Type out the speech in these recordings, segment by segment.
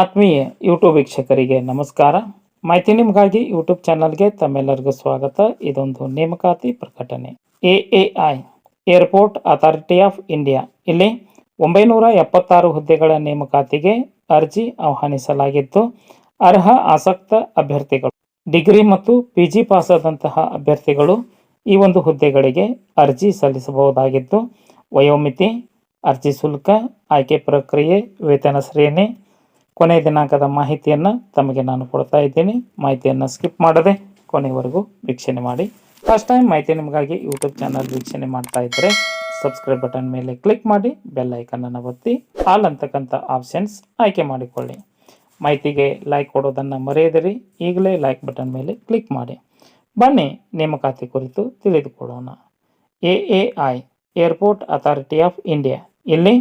ಆತ್ಮೀಯ ಯೂಟ್ಯೂಬ್ ವೀಕ್ಷಕರಿಗೆ ನಮಸ್ಕಾರ. ಮಾಹಿತಿ ನಿಮಗಾಗಿ ಯೂಟ್ಯೂಬ್ ಚಾನಲ್ಗೆ ತಮ್ಮೆಲ್ಲರಿಗೂ ಸ್ವಾಗತ. ಇದೊಂದು ನೇಮಕಾತಿ ಪ್ರಕಟಣೆ. A A I airport authority of India ಇಲ್ಲಿ ಒಂಬೈನೂರ ಎಪ್ಪತ್ತಾರು ಹುದ್ದೆಗಳ ನೇಮಕಾತಿಗೆ ಅರ್ಜಿ ಆಹ್ವಾನಿಸಲಾಗಿದ್ದು ಅರ್ಹ ಆಸಕ್ತ ಅಭ್ಯರ್ಥಿಗಳು, ಡಿಗ್ರಿ ಮತ್ತು ಪಿ ಜಿ ಪಾಸಾದಂತಹ ಅಭ್ಯರ್ಥಿಗಳು ಈ ಒಂದು ಹುದ್ದೆಗಳಿಗೆ ಅರ್ಜಿ ಸಲ್ಲಿಸಬಹುದಾಗಿದ್ದು ವಯೋಮಿತಿ, ಅರ್ಜಿ ಶುಲ್ಕ, ಆಯ್ಕೆ ಪ್ರಕ್ರಿಯೆ, ವೇತನ ಶ್ರೇಣಿ ಕೊನೆ ದಿನಾಂಕದ ಮಾಹಿತಿಯನ್ನು ತಮಗೆ ನಾನು ಕೊಡ್ತಾ ಇದ್ದೀನಿ. ಮಾಹಿತಿಯನ್ನು ಸ್ಕಿಪ್ ಮಾಡದೆ ಕೊನೆವರೆಗೂ ವೀಕ್ಷಣೆ ಮಾಡಿ. ಫಸ್ಟ್ ಟೈಮ್ ಮಾಹಿತಿ ನಿಮಗಾಗಿ ಯೂಟ್ಯೂಬ್ ಚಾನಲ್ ವೀಕ್ಷಣೆ ಮಾಡ್ತಾ ಇದ್ದರೆ ಸಬ್ಸ್ಕ್ರೈಬ್ ಬಟನ್ ಮೇಲೆ ಕ್ಲಿಕ್ ಮಾಡಿ ಬೆಲ್ ಐಕನನ್ನು ಒತ್ತಿ ಆಲ್ ಅಂತಕ್ಕಂಥ ಆಪ್ಷನ್ಸ್ ಆಯ್ಕೆ ಮಾಡಿಕೊಳ್ಳಿ. ಮಾಹಿತಿಗೆ ಲೈಕ್ ಕೊಡೋದನ್ನು ಮರೆಯದಿರಿ. ಈಗಲೇ ಲೈಕ್ ಬಟನ್ ಮೇಲೆ ಕ್ಲಿಕ್ ಮಾಡಿ. ಬನ್ನಿ ನೇಮಕಾತಿ ಕುರಿತು ತಿಳಿದುಕೊಳ್ಳೋಣ. A A I airport authority of India ಇಲ್ಲಿ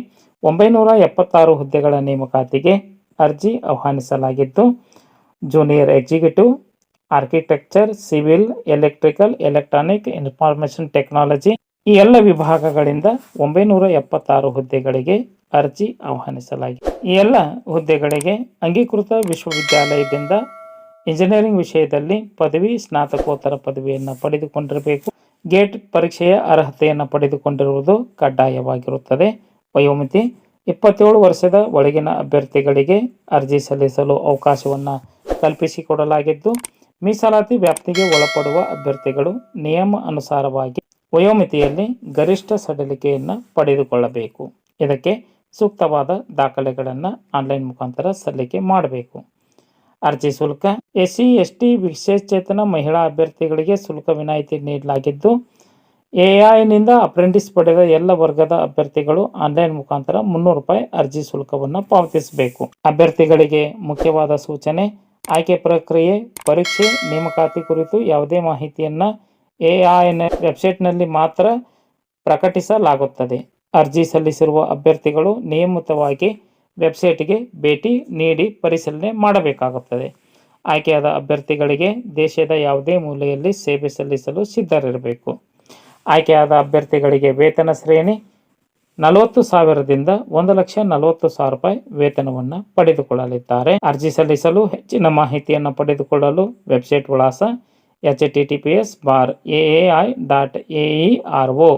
ಒಂಬೈನೂರ ಎಪ್ಪತ್ತಾರು ಹುದ್ದೆಗಳ ನೇಮಕಾತಿಗೆ ಅರ್ಜಿ ಆಹ್ವಾನಿಸಲಾಗಿದ್ದು junior executive architecture civil electrical electronic information technology ಈ ಎಲ್ಲ ವಿಭಾಗಗಳಿಂದ ಒಂಬೈನೂರ ಎಪ್ಪತ್ತಾರು ಹುದ್ದೆಗಳಿಗೆ ಅರ್ಜಿ ಆಹ್ವಾನಿಸಲಾಗಿದೆ ಈ ಎಲ್ಲ ಹುದ್ದೆಗಳಿಗೆ ಅಂಗೀಕೃತ ವಿಶ್ವವಿದ್ಯಾಲಯದಿಂದ ಇಂಜಿನಿಯರಿಂಗ್ ವಿಷಯದಲ್ಲಿ ಪದವಿ, ಸ್ನಾತಕೋತ್ತರ ಪದವಿಯನ್ನು ಪಡೆದುಕೊಂಡಿರಬೇಕು. ಗೇಟ್ ಪರೀಕ್ಷೆಯ ಅರ್ಹತೆಯನ್ನು ಪಡೆದುಕೊಂಡಿರುವುದು ಕಡ್ಡಾಯವಾಗಿರುತ್ತದೆ. ವಯೋಮಿತಿ ಇಪ್ಪತ್ತೇಳು ವರ್ಷದ ಒಳಗಿನ ಅಭ್ಯರ್ಥಿಗಳಿಗೆ ಅರ್ಜಿ ಸಲ್ಲಿಸಲು ಅವಕಾಶವನ್ನು ಕಲ್ಪಿಸಿಕೊಡಲಾಗಿದ್ದು, ಮೀಸಲಾತಿ ವ್ಯಾಪ್ತಿಗೆ ಒಳಪಡುವ ಅಭ್ಯರ್ಥಿಗಳು ನಿಯಮ ಅನುಸಾರವಾಗಿ ವಯೋಮಿತಿಯಲ್ಲಿ ಗರಿಷ್ಠ ಸಡಿಲಿಕೆಯನ್ನು ಪಡೆದುಕೊಳ್ಳಬೇಕು. ಇದಕ್ಕೆ ಸೂಕ್ತವಾದ ದಾಖಲೆಗಳನ್ನು ಆನ್ಲೈನ್ ಮುಖಾಂತರ ಸಲ್ಲಿಕೆ ಮಾಡಬೇಕು. ಅರ್ಜಿ ಶುಲ್ಕ ಎಸ್ ಸಿ ಎಸ್ ಟಿ ವಿಶೇಷಚೇತನ ಮಹಿಳಾ ಅಭ್ಯರ್ಥಿಗಳಿಗೆ ಶುಲ್ಕ ವಿನಾಯಿತಿ ನೀಡಲಾಗಿದ್ದು ಎಐನಿಂದ ಅಪ್ರೆಂಟಿಸ್ ಪಡೆದ ಎಲ್ಲ ವರ್ಗದ ಅಭ್ಯರ್ಥಿಗಳು ಆನ್ಲೈನ್ ಮುಖಾಂತರ ಮುನ್ನೂರು ರೂಪಾಯಿ ಅರ್ಜಿ ಶುಲ್ಕವನ್ನು ಪಾವತಿಸಬೇಕು. ಅಭ್ಯರ್ಥಿಗಳಿಗೆ ಮುಖ್ಯವಾದ ಸೂಚನೆ, ಆಯ್ಕೆ ಪ್ರಕ್ರಿಯೆ, ಪರೀಕ್ಷೆ, ನೇಮಕಾತಿ ಕುರಿತು ಯಾವುದೇ ಮಾಹಿತಿಯನ್ನು ಎಐನ ವೆಬ್ಸೈಟ್ನಲ್ಲಿ ಮಾತ್ರ ಪ್ರಕಟಿಸಲಾಗುತ್ತದೆ. ಅರ್ಜಿ ಸಲ್ಲಿಸಿರುವ ಅಭ್ಯರ್ಥಿಗಳು ನಿಯಮಿತವಾಗಿ ವೆಬ್ಸೈಟ್ಗೆ ಭೇಟಿ ನೀಡಿ ಪರಿಶೀಲನೆ ಮಾಡಬೇಕಾಗುತ್ತದೆ. ಆಯ್ಕೆಯಾದ ಅಭ್ಯರ್ಥಿಗಳಿಗೆ ದೇಶದ ಯಾವುದೇ ಮೂಲೆಯಲ್ಲಿ ಸೇವೆ ಸಲ್ಲಿಸಲು ಸಿದ್ಧರಿರಬೇಕು. ಆಯ್ಕೆಯಾದ ಅಭ್ಯರ್ಥಿಗಳಿಗೆ ವೇತನ ಶ್ರೇಣಿ ನಲವತ್ತು ಸಾವಿರದಿಂದ ಒಂದು ಲಕ್ಷ ನಲವತ್ತು ಸಾವಿರ ರೂಪಾಯಿ ವೇತನವನ್ನು ಪಡೆದುಕೊಳ್ಳಲಿದ್ದಾರೆ. ಅರ್ಜಿ ಸಲ್ಲಿಸಲು ಹೆಚ್ಚಿನ ಮಾಹಿತಿಯನ್ನು ಪಡೆದುಕೊಳ್ಳಲು ವೆಬ್ಸೈಟ್ ವಿಳಾಸ H T T P S bar A A I dot A E R O.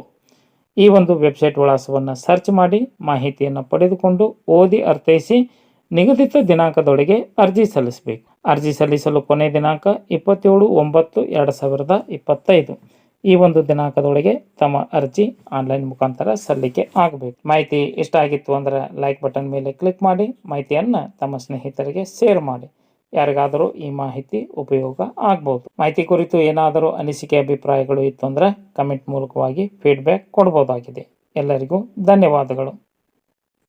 ಈ ಒಂದು ವೆಬ್ಸೈಟ್ ವಿಳಾಸವನ್ನು ಸರ್ಚ್ ಮಾಡಿ ಮಾಹಿತಿಯನ್ನು ಪಡೆದುಕೊಂಡು ಓದಿ ಅರ್ಥೈಸಿ ನಿಗದಿತ ದಿನಾಂಕದೊಳಗೆ ಅರ್ಜಿ ಸಲ್ಲಿಸಬೇಕು. ಅರ್ಜಿ ಸಲ್ಲಿಸಲು ಕೊನೆ ದಿನಾಂಕ ಇಪ್ಪತ್ತೇಳು ಒಂಬತ್ತು ಎರಡು ಸಾವಿರದ ಇಪ್ಪತ್ತೈದು. ಈ ಒಂದು ದಿನಾಂಕದೊಳಗೆ ತಮ್ಮ ಅರ್ಜಿ ಆನ್ಲೈನ್ ಮುಖಾಂತರ ಸಲ್ಲಿಕೆ ಆಗಬೇಕು. ಮಾಹಿತಿ ಇಷ್ಟ ಆಗಿತ್ತು ಅಂದರೆ ಲೈಕ್ ಬಟನ್ ಮೇಲೆ ಕ್ಲಿಕ್ ಮಾಡಿ, ಮಾಹಿತಿಯನ್ನು ತಮ್ಮ ಸ್ನೇಹಿತರಿಗೆ ಶೇರ್ ಮಾಡಿ. ಯಾರಿಗಾದರೂ ಈ ಮಾಹಿತಿ ಉಪಯೋಗ ಆಗ್ಬೋದು. ಮಾಹಿತಿ ಕುರಿತು ಏನಾದರೂ ಅನಿಸಿಕೆ, ಅಭಿಪ್ರಾಯಗಳು ಇತ್ತು ಅಂದರೆ ಕಮೆಂಟ್ ಮೂಲಕವಾಗಿ ಫೀಡ್ಬ್ಯಾಕ್ ಕೊಡ್ಬೋದಾಗಿದೆ. ಎಲ್ಲರಿಗೂ ಧನ್ಯವಾದಗಳು.